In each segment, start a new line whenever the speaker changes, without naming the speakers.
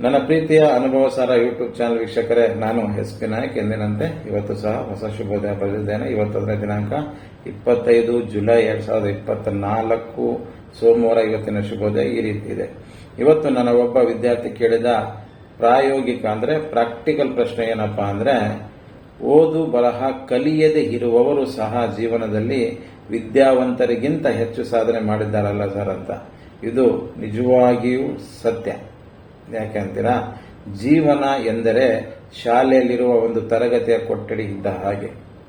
ನನ್ನ ಪ್ರೀತಿಯ ಅನುಭವ ಸಾರ ಯೂಟ್ಯೂಬ್ ಚಾನಲ್ ವೀಕ್ಷಕರೇ, ನಾನು ಎಸ್ ಪಿ ನಾಯಕ್. ಎಂದಿನಂತೆ ಇವತ್ತು ಸಹ ಹೊಸ ಶುಭೋದಯ ಬರೆದಿದ್ದೇನೆ ಇವತ್ತೊಂದನೇ ದಿನಾಂಕ ಇಪ್ಪತ್ತೈದು ಜುಲೈ ಎರಡ್ ಸಾವಿರದ ಇಪ್ಪತ್ತ ನಾಲ್ಕು ಸೋಮವಾರ ಇವತ್ತಿನ ಶುಭೋದಯ ಈ ರೀತಿ ಇದೆ. ಇವತ್ತು ನನ್ನ ಒಬ್ಬ ವಿದ್ಯಾರ್ಥಿ ಕೇಳಿದ ಪ್ರಾಯೋಗಿಕ ಅಂದ್ರೆ ಪ್ರಾಕ್ಟಿಕಲ್ ಪ್ರಶ್ನೆ ಏನಪ್ಪಾ ಅಂದ್ರೆ, ಓದು ಬರಹ ಕಲಿಯದೆ ಇರುವವರು ಸಹ ಜೀವನದಲ್ಲಿ ವಿದ್ಯಾವಂತರಿಗಿಂತ ಹೆಚ್ಚು ಸಾಧನೆ ಮಾಡಿದ್ದಾರಲ್ಲ ಸರ್ ಅಂತ. ಇದು ನಿಜವಾಗಿಯೂ ಸತ್ಯ. ಯಾಕೆ ಅಂತೀರಾ? ಜೀವನ ಎಂದರೆ ಶಾಲೆಯಲ್ಲಿರುವ ಒಂದು ತರಗತಿಯ ಕೊಠಡಿ ಇದ್ದ ಹಾಗೆ.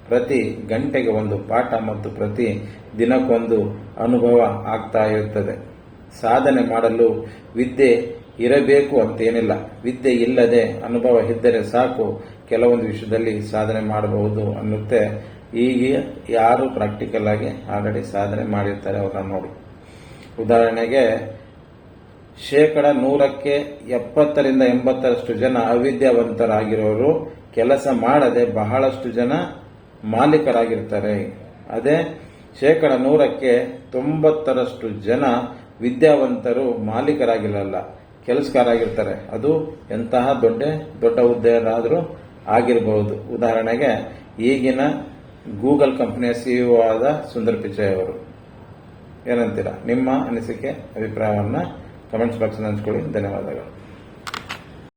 ಪ್ರತಿ ಗಂಟೆಗೆ ಒಂದು ಪಾಠ ಮತ್ತು ಪ್ರತಿ ದಿನಕ್ಕೊಂದು ಅನುಭವ ಆಗ್ತಾ ಇರುತ್ತದೆ ಸಾಧನೆ ಮಾಡಲು ವಿದ್ಯೆ ಇರಬೇಕು ಅಂತೇನಿಲ್ಲ. ವಿದ್ಯೆ ಇಲ್ಲದೆ ಅನುಭವ ಇದ್ದರೆ ಸಾಕು. ಕೆಲವೊಂದು ವಿಷಯದಲ್ಲಿ ಸಾಧನೆ ಮಾಡಬಹುದು ಅನ್ನುತ್ತೆ. ಈಗ ಯಾರು ಪ್ರಾಕ್ಟಿಕಲ್ ಆಗಿ ಆಲ್ರೆಡಿ ಸಾಧನೆ ಮಾಡಿರ್ತಾರೆ ಅವರನ್ನು ನೋಡಿ. ಉದಾಹರಣೆಗೆ ಶೇಕಡ ನೂರಕ್ಕೆ ಎಪ್ಪತ್ತರಿಂದ ಎಂಬತ್ತರಷ್ಟು ಜನ ಅವಿದ್ಯಾವಂತರಾಗಿರೋರು ಕೆಲಸ ಮಾಡದೆ ಬಹಳಷ್ಟು ಜನ ಮಾಲೀಕರಾಗಿರ್ತಾರೆ. ಅದೇ ಶೇಕಡ ನೂರಕ್ಕೆ ತೊಂಬತ್ತರಷ್ಟು ಜನ ವಿದ್ಯಾವಂತರು ಮಾಲೀಕರಾಗಿರಲ್ಲ ಕೆಲಸಗಾರಾಗಿರ್ತಾರೆ ಅದು ಎಂತಹ ದೊಡ್ಡ ದೊಡ್ಡ ಹುದ್ದೆಯಾದರೂ ಆಗಿರಬಹುದು ಉದಾಹರಣೆಗೆ ಈಗಿನ ಗೂಗಲ್ ಕಂಪನಿಯ ಸಿಇಒ ಆದ ಸುಂದರ್ ಪಿಚೈ ಅವರು. ಏನಂತೀರಾ? ನಿಮ್ಮ ಅನಿಸಿಕೆ, ಅಭಿಪ್ರಾಯವನ್ನ ಕಮೆಂಟ್ಸ್ ಬಾಕ್ಸ್ ಹಂಚ್ಕೊಳ್ಳಿ ಧನ್ಯವಾದಗಳು